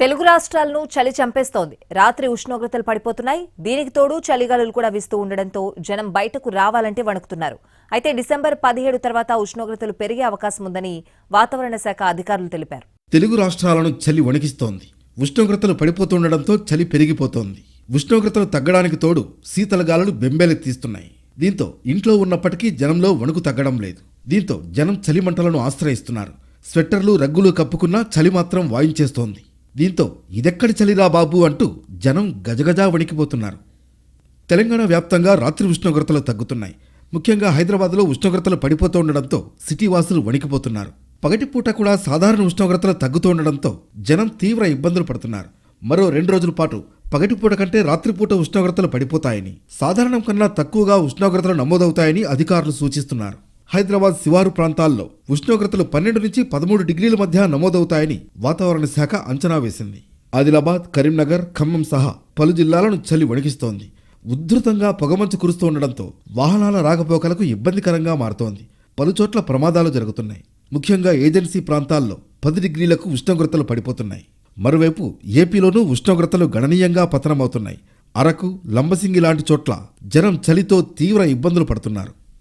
తెలుగు రాష్ట్రాలను చలి చంపేస్తోంది. రాత్రి ఉష్ణోగ్రతలు పడిపోతున్నాయి. దీనికి తోడు చలిగాలులు కూడా వీస్తూ ఉండడంతో జనం బయటకు రావాలంటే వణుకుతున్నారు. అయితే డిసెంబర్ పదిహేడు తర్వాత ఉష్ణోగ్రతలు పెరిగే అవకాశం ఉందని వాతావరణ శాఖ అధికారులు తెలిపారు. తెలుగు రాష్ట్రాలను చలి వణికిస్తోంది. ఉష్ణోగ్రతలు పడిపోతుండడంతో చలి పెరిగిపోతోంది. ఉష్ణోగ్రతలు తగ్గడానికి తోడు శీతలగాలులు బెంబేలెత్తిస్తున్నాయి దీంతో ఇంట్లో ఉన్నప్పటికీ జనంలో వణుకు తగ్గడం లేదు. దీంతో జనం చలి మంటలను ఆశ్రయిస్తున్నారు. స్వెట్టర్లు రగ్గులు కప్పుకున్నా చలి మాత్రం వాయించేస్తోంది. దీంతో ఇదెక్కడి చలిరా బాబు అంటూ జనం గజగజా వణికిపోతున్నారు. తెలంగాణ వ్యాప్తంగా రాత్రి ఉష్ణోగ్రతలు తగ్గుతున్నాయి. ముఖ్యంగా హైదరాబాద్లో ఉష్ణోగ్రతలు పడిపోతుండడంతో సిటీ వాసులు వణికిపోతున్నారు. పగటిపూట కూడా సాధారణ ఉష్ణోగ్రతలు తగ్గుతుండడంతో జనం తీవ్ర ఇబ్బందులు పడుతున్నారు. మరో రెండు రోజుల పాటు పగటిపూట కంటే రాత్రిపూట ఉష్ణోగ్రతలు పడిపోతాయని సాధారణం కన్నా తక్కువగా ఉష్ణోగ్రతలు నమోదవుతాయని అధికారులు సూచిస్తున్నారు. హైదరాబాద్ శివారు ప్రాంతాల్లో ఉష్ణోగ్రతలు పన్నెండు నుంచి పదమూడు డిగ్రీల మధ్య నమోదవుతాయని వాతావరణ శాఖ అంచనా వేసింది. ఆదిలాబాద్ కరీంనగర్ ఖమ్మం సహా పలు జిల్లాలను చలి వణికిస్తోంది. ఉధృతంగా పొగమంచు కురుస్తూ ఉండడంతో వాహనాల రాకపోకలకు ఇబ్బందికరంగా మారుతోంది. పలుచోట్ల ప్రమాదాలు జరుగుతున్నాయి. ముఖ్యంగా ఏజెన్సీ ప్రాంతాల్లో పది డిగ్రీలకు ఉష్ణోగ్రతలు పడిపోతున్నాయి. మరోవైపు ఏపీలోనూ ఉష్ణోగ్రతలు గణనీయంగా పతనమవుతున్నాయి. అరకు లంబసింగి లాంటి చోట్ల జనం చలితో తీవ్ర ఇబ్బందులు పడుతున్నారు.